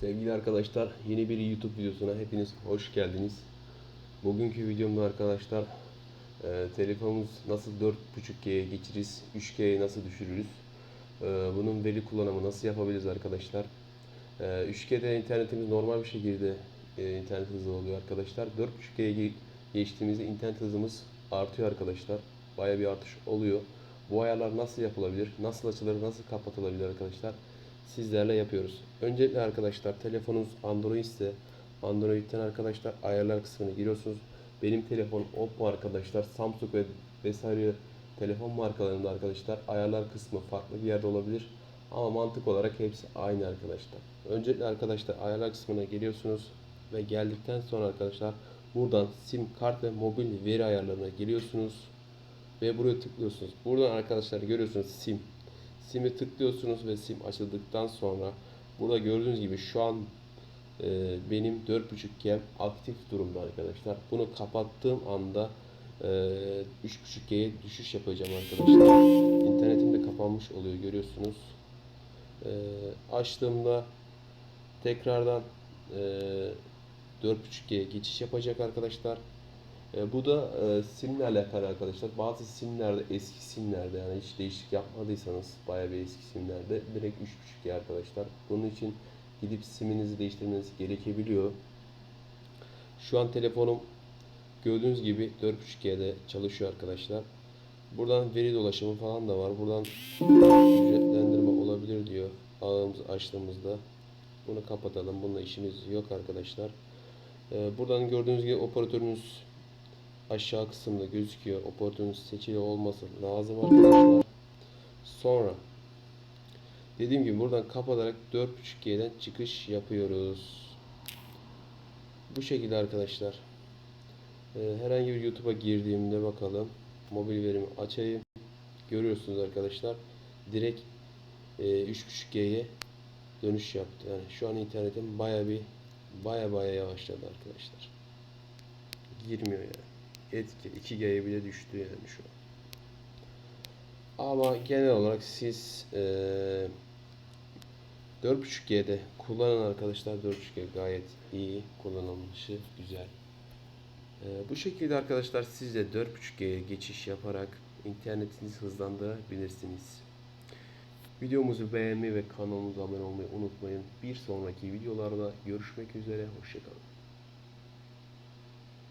Sevgili arkadaşlar yeni bir YouTube videosuna hepiniz hoş geldiniz. Bugünkü videomda arkadaşlar e, telefonumuz nasıl 4.5G'ye geçiririz, 3G'ye nasıl düşürürüz, e, bunun veri kullanımı nasıl yapabiliriz arkadaşlar. E, 3G'de internetimiz normal bir şekilde e, internet hızı oluyor arkadaşlar. 4.5G'ye ge- geçtiğimizde internet hızımız artıyor arkadaşlar. Baya bir artış oluyor. Bu ayarlar nasıl yapılabilir, nasıl açılır, nasıl kapatılabilir arkadaşlar sizlerle yapıyoruz. Öncelikle arkadaşlar telefonunuz Android ise Android'ten arkadaşlar ayarlar kısmına giriyorsunuz. Benim telefon Oppo arkadaşlar Samsung ve vesaire telefon markalarında arkadaşlar ayarlar kısmı farklı bir yerde olabilir. Ama mantık olarak hepsi aynı arkadaşlar. Öncelikle arkadaşlar ayarlar kısmına geliyorsunuz ve geldikten sonra arkadaşlar buradan sim kart ve mobil veri ayarlarına geliyorsunuz ve buraya tıklıyorsunuz. Buradan arkadaşlar görüyorsunuz sim. Sim'i tıklıyorsunuz ve sim açıldıktan sonra burada gördüğünüz gibi şu an e, benim 4.5G aktif durumda arkadaşlar. Bunu kapattığım anda e, 3.5G'ye düşüş yapacağım arkadaşlar. İnternetim de kapanmış oluyor görüyorsunuz. E, açtığımda tekrardan e, 4.5G'ye geçiş yapacak arkadaşlar. E, bu da e, simle alakalı arkadaşlar. Bazı simlerde eski simlerde yani hiç değişiklik yapmadıysanız bayağı bir eski simlerde direkt 3.5G arkadaşlar. Bunun için gidip siminizi değiştirmeniz gerekebiliyor. Şu an telefonum gördüğünüz gibi 4.5G'de çalışıyor arkadaşlar. Buradan veri dolaşımı falan da var. Buradan ücretlendirme olabilir diyor ağımızı açtığımızda. Bunu kapatalım. Bununla işimiz yok arkadaşlar. Ee, Buradan gördüğünüz gibi operatörünüz aşağı kısımda gözüküyor. Operatörünüz seçili olması lazım arkadaşlar. Sonra dediğim gibi buradan kapatarak 4.5G'den çıkış yapıyoruz. Bu şekilde arkadaşlar. Ee, herhangi bir YouTube'a girdiğimde bakalım. Mobil verimi açayım. Görüyorsunuz arkadaşlar. Direkt e, 3.5G'ye dönüş yaptı. Yani şu an internetim baya bir baya baya yavaşladı arkadaşlar. Girmiyor yani. Etki 2G'ye bile düştü yani şu an. Ama genel olarak siz eee 4.5G'de kullanan arkadaşlar 4.5G gayet iyi kullanılmışı güzel. Eee, bu şekilde arkadaşlar siz de 4.5G'ye geçiş yaparak internetinizi hızlandırabilirsiniz. Videomuzu beğenmeyi ve kanalımıza abone olmayı unutmayın. Bir sonraki videolarda görüşmek üzere. Hoşçakalın.